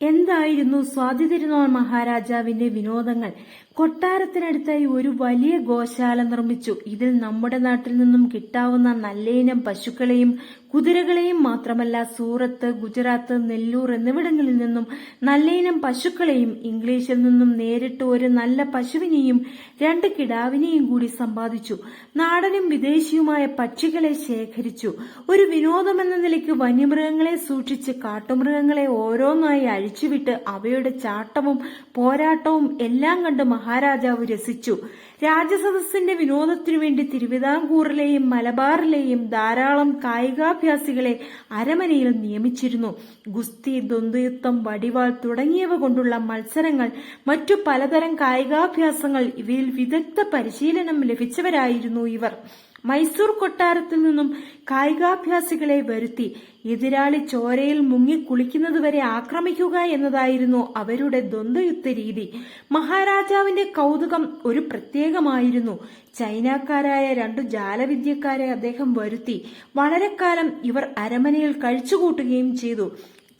എന്തായിരുന്നു സ്വാതി തിരുനാൾ മഹാരാജാവിന്റെ വിനോദങ്ങൾ? കൊട്ടാരത്തിനടുത്തായി ഒരു വലിയ ഗോശാല നിർമ്മിച്ചു. ഇതിൽ നമ്മുടെ നാട്ടിൽ നിന്നും കിട്ടാവുന്ന നല്ലയിനം പശുക്കളെയും കുതിരകളെയും മാത്രമല്ല സൂറത്ത് ഗുജറാത്ത് നെല്ലൂർ എന്നിവിടങ്ങളിൽ നിന്നും നല്ലയിനം പശുക്കളെയും ഇംഗ്ലീഷിൽ നിന്നും നേരിട്ട് ഒരു നല്ല പശുവിനെയും രണ്ട് കിടാവിനെയും കൂടി സമ്പാദിച്ചു. നാടനും വിദേശിയുമായ പക്ഷികളെ ശേഖരിച്ചു. ഒരു വിനോദമെന്ന നിലയ്ക്ക് വന്യമൃഗങ്ങളെ സൂക്ഷിച്ച് കാട്ടുമൃഗങ്ങളെ ഓരോന്നായി അഴിച്ചുവിട്ട് അവയുടെ ചാട്ടവും പോരാട്ടവും എല്ലാം കണ്ട് മഹാരാജാവ് രസിച്ചു. രാജസദസ്സിന്റെ വിനോദത്തിനു വേണ്ടി തിരുവിതാംകൂറിലെയും മലബാറിലെയും ധാരാളം കായികാഭ്യാസികളെ അരമനയിൽ നിയമിച്ചിരുന്നു. ഗുസ്തി ദ്വന്ദ്വയുദ്ധം വടിവാൾ തുടങ്ങിയവ കൊണ്ടുള്ള മത്സരങ്ങൾ മറ്റു പലതരം കായികാഭ്യാസങ്ങൾ ഇവയിൽ വിദഗ്ധ പരിശീലനം ലഭിച്ചവരായിരുന്നു ഇവർ. മൈസൂർ കൊട്ടാരത്തിൽ നിന്നും കായികാഭ്യാസികളെ വരുത്തി എതിരാളി ചോരയിൽ മുങ്ങി കുളിക്കുന്നതുവരെ ആക്രമിക്കുക എന്നതായിരുന്നു അവരുടെ ദ്വന്ദ്വയുദ്ധ രീതി. മഹാരാജാവിന്റെ കൗതുകം ഒരു പ്രത്യേകമായിരുന്നു. ചൈനക്കാരായ രണ്ടു ജാലവിദ്യക്കാരെ അദ്ദേഹം വരുത്തി. വളരെക്കാലം ഇവർ അരമനയിൽ കഴിച്ചുകൂട്ടുകയും ചെയ്തു.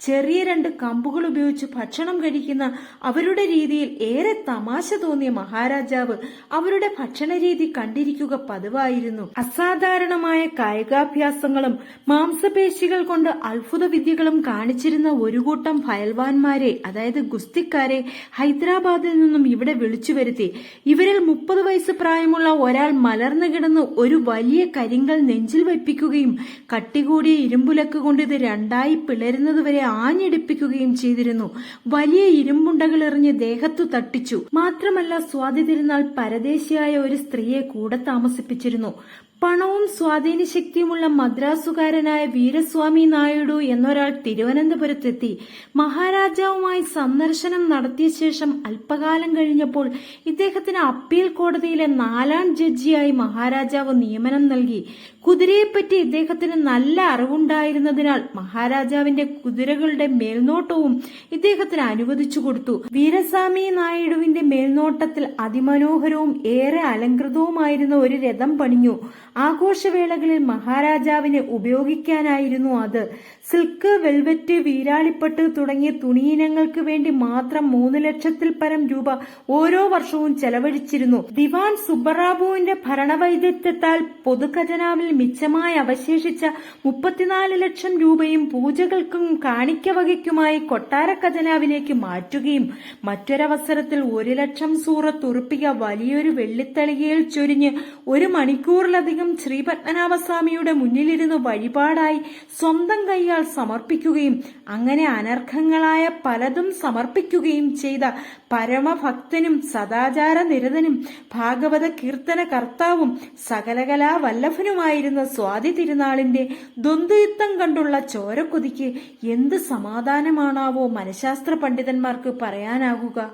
ചെറിയ രണ്ട് കമ്പുകൾ ഉപയോഗിച്ച് ഭക്ഷണം കഴിക്കുന്ന അവരുടെ രീതിയിൽ ഏറെ തമാശ തോന്നിയ മഹാരാജാവ് അവരുടെ ഭക്ഷണരീതി കണ്ടിരിക്കുക പതിവായിരുന്നു. അസാധാരണമായ കായികാഭ്യാസങ്ങളും മാംസപേശികൾ കൊണ്ട് അത്ഭുത വിദ്യകളും കാണിച്ചിരുന്ന ഒരു കൂട്ടം ഫയൽവാൻമാരെ അതായത് ഗുസ്തിക്കാരെ ഹൈദരാബാദിൽ നിന്നും ഇവിടെ വിളിച്ചു വരുത്തി. ഇവരിൽ മുപ്പത് വയസ്സ് പ്രായമുള്ള ഒരാൾ മലർന്നു കിടന്ന് ഒരു വലിയ കരിങ്കൽ നെഞ്ചിൽ വെപ്പിക്കുകയും കട്ടികൂടിയ ഇരുമ്പുലക്ക് കൊണ്ട് ഇത് രണ്ടായി പിളരുന്നതുവരെ ആഞ്ഞടിപ്പിക്കുകയും ചെയ്തിരുന്നു. വലിയ ഇരുമ്പുണ്ടകൾ എറിഞ്ഞ് ദേഹത്തു തട്ടിച്ചു. മാത്രമല്ല സ്വാതി തിരുനാൾ പരദേശിയായ ഒരു സ്ത്രീയെ കൂടെ താമസിപ്പിച്ചിരുന്നു. പണവും സ്വാധീന ശക്തിയുമുള്ള മദ്രാസുകാരനായ വീരസ്വാമി നായിഡു എന്നൊരാൾ തിരുവനന്തപുരത്തെത്തി മഹാരാജാവുമായി സന്ദർശനം നടത്തിയ ശേഷം അല്പകാലം കഴിഞ്ഞപ്പോൾ ഇദ്ദേഹത്തിന് അപ്പീൽ കോടതിയിലെ നാലാം ജഡ്ജിയായി മഹാരാജാവ് നിയമനം നൽകി. കുതിരയെപ്പറ്റി ഇദ്ദേഹത്തിന് നല്ല അറിവുണ്ടായിരുന്നതിനാൽ മഹാരാജാവിന്റെ കുതിരകളുടെ മേൽനോട്ടവും ഇദ്ദേഹത്തിന് അനുവദിച്ചു കൊടുത്തു. വീരസ്വാമി നായിഡുവിന്റെ മേൽനോട്ടത്തിൽ അതിമനോഹരവും ഏറെ അലങ്കൃതവുമായിരുന്ന ഒരു രഥം പണിഞ്ഞു. ആഘോഷവേളകളിൽ മഹാരാജാവിന് ഉപയോഗിക്കാനായിരുന്നു അത്. സിൽക്ക് വെൽവെറ്റ് വീരാളിപ്പട്ട് തുടങ്ങിയ തുണിയിനങ്ങൾക്ക് വേണ്ടി മാത്രം മൂന്ന് ലക്ഷത്തിൽ പരം രൂപ ഓരോ വർഷവും ചെലവഴിച്ചിരുന്നു. ദിവാൻ സുബ്ബറാബുവിന്റെ ഭരണവൈദഗ്ധ്യത്താൽ പൊതുഖജനാവിൽ മിച്ചമായി അവശേഷിച്ച മുപ്പത്തിനാല് ലക്ഷം രൂപയും പൂജകൾക്കും കാണിക്ക വകയ്ക്കുമായി കൊട്ടാര ഖജനാവിലേക്ക് മാറ്റുകയും മറ്റൊരവസരത്തിൽ ഒരു ലക്ഷം സൂറത്ത് വലിയൊരു വെള്ളിത്തളികയിൽ ചൊരിഞ്ഞ് ഒരു മണിക്കൂറിലധികം ശ്രീപത്മനാഭസ്വാമിയുടെ മുന്നിലിരുന്ന് വഴിപാടായി സ്വന്തം കൈയാൽ സമർപ്പിക്കുകയും അങ്ങനെ അനർഹങ്ങളായ പലതും സമർപ്പിക്കുകയും ചെയ്ത പരമഭക്തനും സദാചാര നിരതനും ഭാഗവത കീർത്തന കർത്താവും സകലകലാ വല്ലഭനുമായിരുന്ന സ്വാതി തിരുനാളിന്റെ ദ്വന്ദ്യുദ്ധം കണ്ടുള്ള ചോരക്കൊതിക്ക് എന്ത് സമാധാനമാണാവോ മനഃശാസ്ത്ര പണ്ഡിതന്മാർക്ക് പറയാനാകുക.